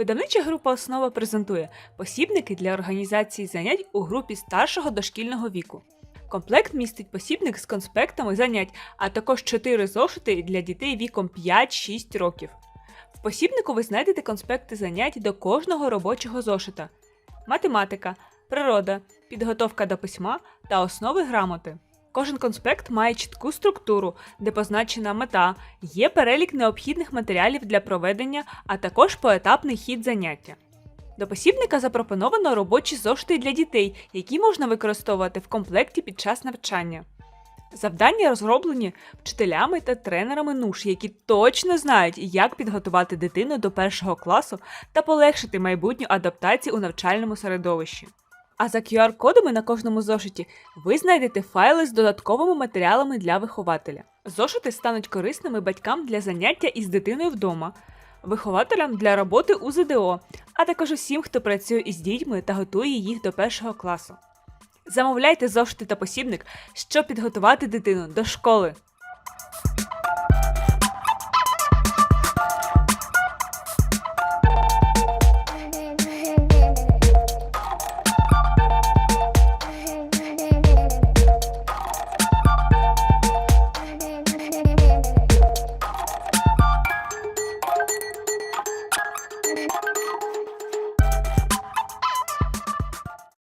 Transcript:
Видавнича група Основа презентує посібники для організації занять у групі старшого дошкільного віку. Комплект містить посібник з конспектами занять, а також 4 зошити для дітей віком 5-6 років. В посібнику ви знайдете конспекти занять до кожного робочого зошита: математика, природа, підготовка до письма та основи грамоти. Кожен конспект має чітку структуру, де позначена мета, є перелік необхідних матеріалів для проведення, а також поетапний хід заняття. До посібника запропоновано робочі зошити для дітей, які можна використовувати в комплекті під час навчання. Завдання розроблені вчителями та тренерами НУШ, які точно знають, як підготувати дитину до першого класу та полегшити майбутню адаптацію у навчальному середовищі. А за QR-кодами на кожному зошиті ви знайдете файли з додатковими матеріалами для вихователя. Зошити стануть корисними батькам для заняття із дитиною вдома, вихователям для роботи у ЗДО, а також усім, хто працює із дітьми та готує їх до першого класу. Замовляйте зошити та посібник, щоб підготувати дитину до школи.